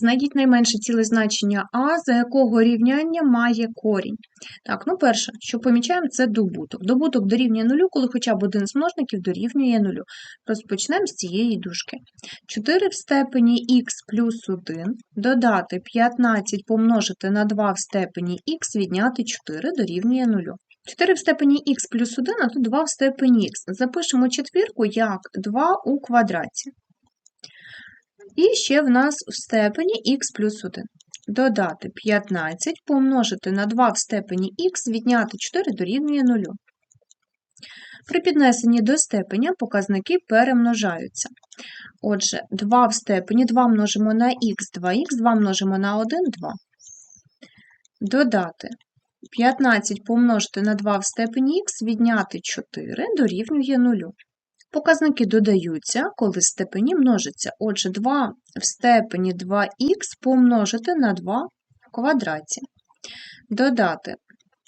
Знайдіть найменше ціле значення А, за якого рівняння має корінь. Так, ну перше, що помічаємо, це добуток. Добуток дорівнює нулю, коли хоча б один з множників дорівнює нулю. Розпочнемо з цієї дужки. 4 в степені х плюс 1 додати 15 помножити на 2 в степені х відняти 4 дорівнює нулю. 4 в степені х плюс 1, а тут 2 в степені х. Запишемо четвірку як 2 у квадраті. І ще в нас в степені х плюс 1. Додати 15, помножити на 2 в степені х, відняти 4 дорівнює 0. При піднесенні до степеня показники перемножаються. Отже, 2 в степені 2 множимо на х, 2х, 2 множимо на 1, 2. Додати 15 помножити на 2 в степені х, відняти 4 дорівнює 0. Показники додаються, коли степені множаться. Отже, 2 в степені 2х помножити на 2 в квадраті. Додати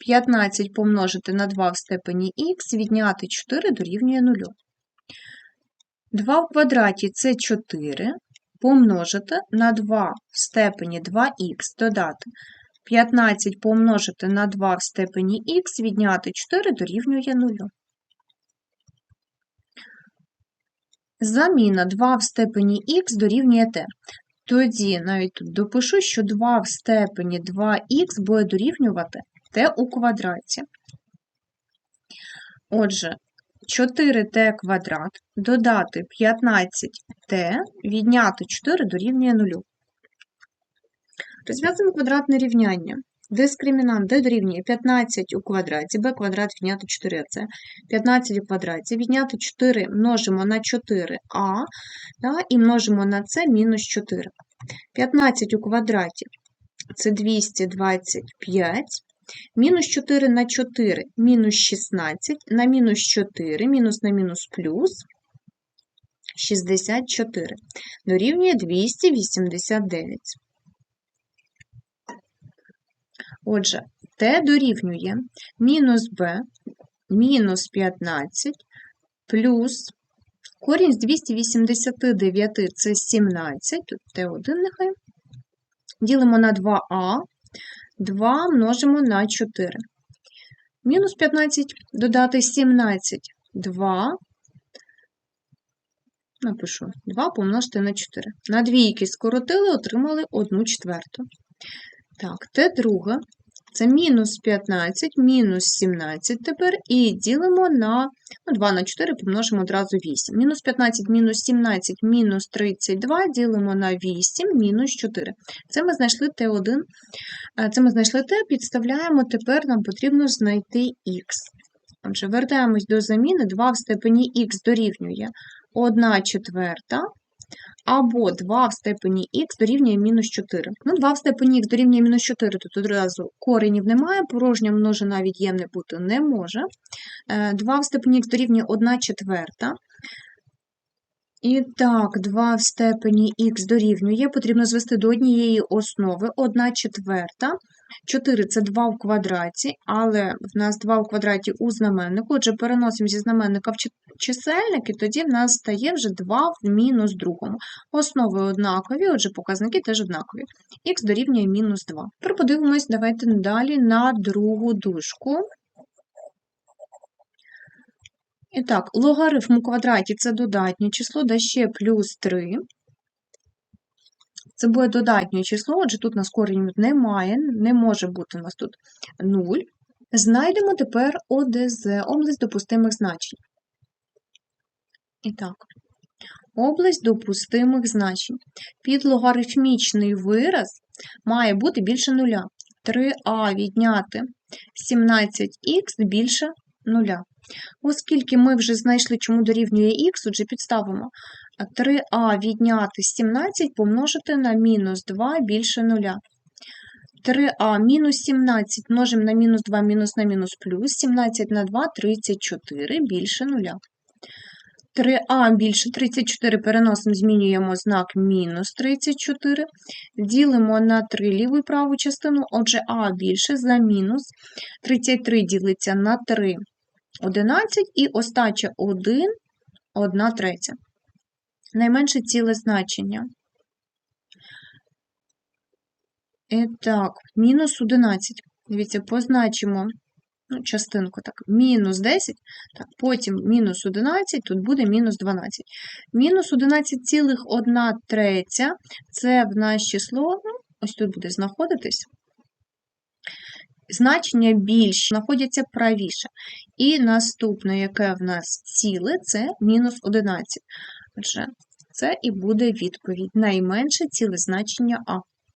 15 помножити на 2 в степені х, відняти 4 дорівнює 0. 2 в квадраті це 4, помножити на 2 в степені 2х, додати 15 помножити на 2 в степені х, відняти 4 дорівнює 0. Заміна 2 в степені х дорівнює t. Тоді навіть тут допишу, що 2 в степені 2х буде дорівнювати t у квадраті. Отже, 4t квадрат додати 15t, відняти 4 дорівнює 0. Розв'язуємо квадратне рівняння. Дискримінант d дорівнює 15 у квадраті, b квадрат відняти 4c. 15 у квадраті відняти 4 множимо на 4а да, і множимо на c мінус 4. 15 у квадраті це 225. Мінус 4 на 4 мінус 16, на мінус 4, мінус на мінус плюс 64. Дорівнює 289. Отже, t дорівнює мінус b мінус 15 плюс корінь з 289 це 17, тут t1 нехай. Ділимо на 2а, 2 множимо на 4. Мінус 15 додати 17, 2. Напишу 2 помножити на 4. На двійки скоротили, отримали 1 четверту. Так, Т друге це мінус 15, мінус 17 тепер, і ділимо на ну, 2 на 4 помножимо одразу 8. Мінус 15, мінус 17, мінус 32 ділимо на 8, мінус 4. Це ми знайшли Т1, це ми знайшли Т, підставляємо, тепер нам потрібно знайти х. Отже, вертаємось до заміни, 2 в степені х дорівнює 1 четверта або 2 в степені х дорівнює мінус 4. Ну, 2 в степені х дорівнює мінус 4, тут одразу коренів немає, порожня множина від'ємне бути не може. 2 е, в степені х дорівнює 1 четверта. І так, 2 в степені х дорівнює, потрібно звести до однієї основи 1 четверта. 4 це 2 в квадраті, але в нас 2 в квадраті у знаменнику. Отже, переносимо зі знаменника в чисельник, і тоді в нас стає вже 2 в мінус другому. Основи однакові, отже, показники теж однакові. Х дорівнює мінус 2. Тепер подивимось, давайте далі на другу дужку. І так, логарифм у квадраті це додатнє число, да ще плюс 3. Це буде додатнє число, отже, тут нас корінь немає, не може бути у нас тут 0. Знайдемо тепер ОДЗ, область допустимих значень. І так, область допустимих значень. Під логарифмічний вираз має бути більше нуля. 3а відняти 17х більше нуля. Оскільки ми вже знайшли, чому дорівнює х, отже, підставимо 3а відняти 17 помножити на мінус 2 більше 0. 3а мінус 17 множимо на мінус 2 мінус на мінус плюс, 17 на 2 34 більше 0. 3а більше 34 переносимо, змінюємо знак мінус 34, ділимо на 3 ліву і праву частину, отже, а більше за мінус 33 ділиться на 3 11 і остача 1 1 третя найменше ціле значення. І так, мінус 11. Дивіться, позначимо ну, частинку так, мінус 10, так, потім мінус 11, тут буде мінус 12. Мінус 11,1 третя, це в нас число, ну, ось тут буде знаходитись. Значення більші, знаходяться правіше. І наступне, яке в нас ціле, це мінус 11. Отже, це і буде відповідь. Найменше ціле значення А.